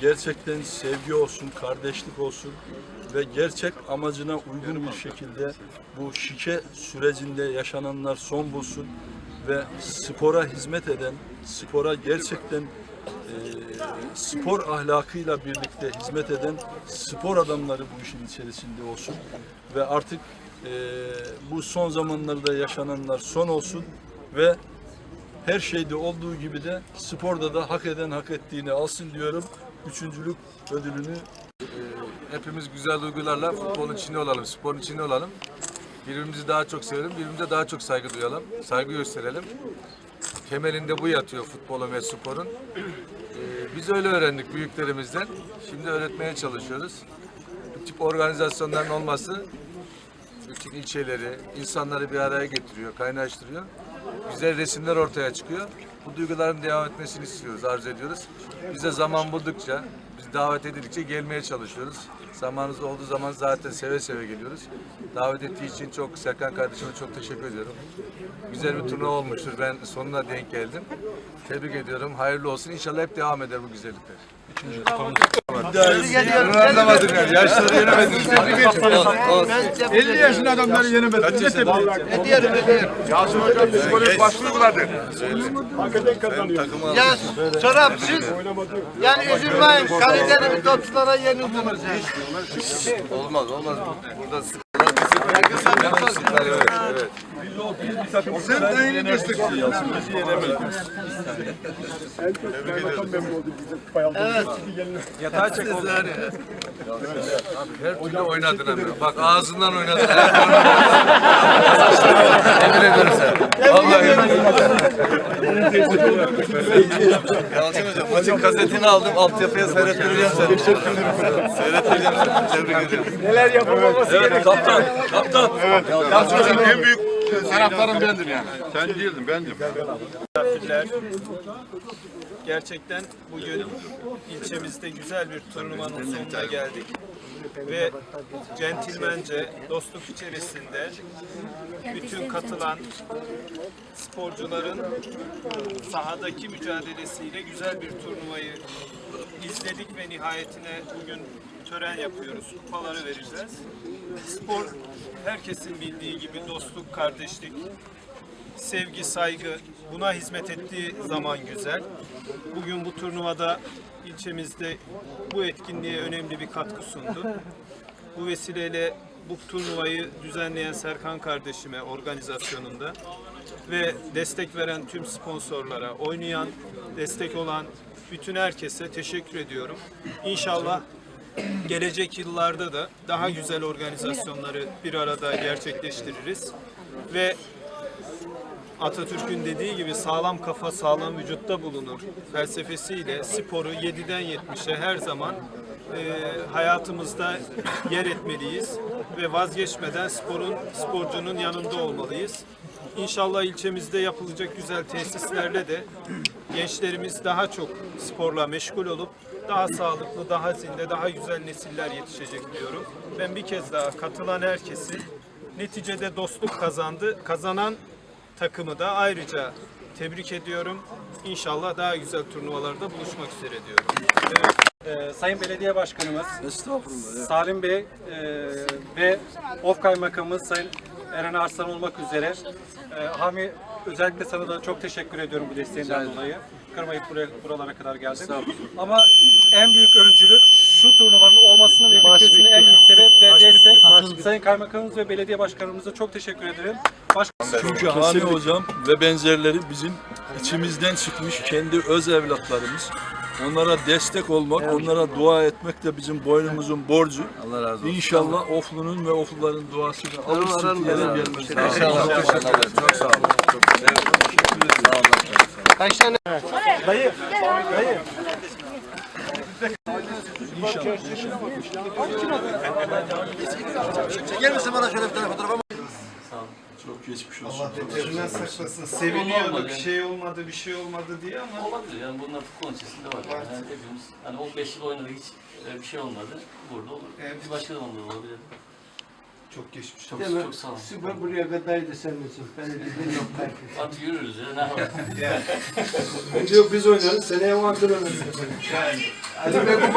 gerçekten sevgi olsun, kardeşlik olsun ve gerçek amacına uygun bir şekilde bu şike sürecinde yaşananlar son bulsun ve spora hizmet eden, spora gerçekten e, spor ahlakıyla birlikte hizmet eden spor adamları bu işin içerisinde olsun ve artık e, bu son zamanlarda yaşananlar son olsun ve her şeyde olduğu gibi de sporda da hak eden hak ettiğini alsın diyorum. Üçüncülük ödülünü Hepimiz güzel duygularla futbolun içinde olalım, sporun içinde olalım. Birbirimizi daha çok sevelim, birbirimize daha çok saygı duyalım, saygı gösterelim. Temelinde bu yatıyor futbolun ve sporun. Ee, biz öyle öğrendik büyüklerimizden. Şimdi öğretmeye çalışıyoruz. Bu tip organizasyonların olması bütün ilçeleri, insanları bir araya getiriyor, kaynaştırıyor. Güzel resimler ortaya çıkıyor. Bu duyguların devam etmesini istiyoruz, arzu ediyoruz. Biz de zaman buldukça, biz davet edildikçe gelmeye çalışıyoruz. Zamanımız olduğu zaman zaten seve seve geliyoruz. Davet ettiği için çok Serkan kardeşime çok teşekkür ediyorum. Güzel bir turnuva olmuştur. Ben sonuna denk geldim. Tebrik ediyorum. Hayırlı olsun. İnşallah hep devam eder bu güzellikler. Anlamadım yani. Yaşları yenemediniz. 50 yaşında adamları yenemedi. Kaç yaşında? Yasin Hocam psikolojik başlığı buladı. Hakikaten kazanıyor. Ya Çorap siz yani üzülmeyin Karadeniz topçulara yenildiniz. Olmaz olmaz. Burada evet evet. Sen dayını destekliyorsun. Yalçın'ımızı yenemedik. Kaymakam memnun oldu bizim Bayaldır'ın gelini. Yatağa çek. Abi her türlü oynadın abi. Bak ağzından oynadın. Emin ederim sen. Vallahi Yalçın hocam maçın kasetini aldım. Altyapıya seyrettireceğim seni. Seyrettireceğim seni. Tebrik ediyorum. Neler yapamaması Evet kaptan, kaptan. Yasin Hocam en büyük taraftarım bendim yani. Sen değildin bendim. misafirler. Gerçekten bugün ilçemizde güzel bir turnuvanın sonuna geldik. Ve centilmence, dostluk içerisinde bütün katılan sporcuların sahadaki mücadelesiyle güzel bir turnuvayı izledik ve nihayetine bugün tören yapıyoruz. Kupaları vereceğiz. Spor herkesin bildiği gibi dostluk, kardeşlik, sevgi, saygı buna hizmet ettiği zaman güzel. Bugün bu turnuvada ilçemizde bu etkinliğe önemli bir katkı sundu. Bu vesileyle bu turnuvayı düzenleyen Serkan kardeşime organizasyonunda ve destek veren tüm sponsorlara, oynayan, destek olan bütün herkese teşekkür ediyorum. İnşallah gelecek yıllarda da daha güzel organizasyonları bir arada gerçekleştiririz ve Atatürk'ün dediği gibi sağlam kafa sağlam vücutta bulunur felsefesiyle sporu 7'den 70'e her zaman e, hayatımızda yer etmeliyiz ve vazgeçmeden sporun sporcunun yanında olmalıyız. İnşallah ilçemizde yapılacak güzel tesislerle de gençlerimiz daha çok sporla meşgul olup daha sağlıklı, daha zinde, daha güzel nesiller yetişecek diyorum. Ben bir kez daha katılan herkesi neticede dostluk kazandı. Kazanan takımı da ayrıca tebrik ediyorum. İnşallah daha güzel turnuvalarda buluşmak üzere diyorum. Evet. Ee, Sayın Belediye Başkanımız. Salim Bey e, ve Of Kaymakamımız Sayın Eren Arslan olmak üzere e, Hami özellikle sana da çok teşekkür ediyorum bu desteğinden dolayı. Kırmayıp buraya, buralara kadar geldin. Ama en büyük öncülük şu turnuvanın olmasının ve bitmesinin en büyük sebep ve destek Sayın Kaymakamımız ve Belediye Başkanımıza çok teşekkür ederim. Baş Çünkü Hani hocam ve benzerleri bizim içimizden çıkmış kendi öz evlatlarımız. Onlara destek olmak, onlara dua etmek de bizim boynumuzun borcu. Allah razı olsun. İnşallah Oflu'nun ve Ofluların diye gelmesi lazım. İnşallah. Çok teşekkür ederim. Çok sağ olun. Çok. Sağ olun. Kaç tane Çeker misin bana şöyle bir tane fotoğraf ama? Çok geçmiş olsun. Başına saklasın. Seviniyordu bir şey olmadı, bir şey olmadı diye ama Olabilir yani bunlar futbolun içerisinde var. Yani hepimiz hani 15 yıl oynadık hiç e, bir şey olmadı. Burada olur. Evet. Bir başka zaman da olabilir. Çok geçmiş. Çok, Değil mi? çok sağ olun. Spor buraya kadarıydı senin için. Ben de yok belki. At yürürüz ya. Ne yapalım? Yok biz oynarız. Seneye o antrenör. Hadi be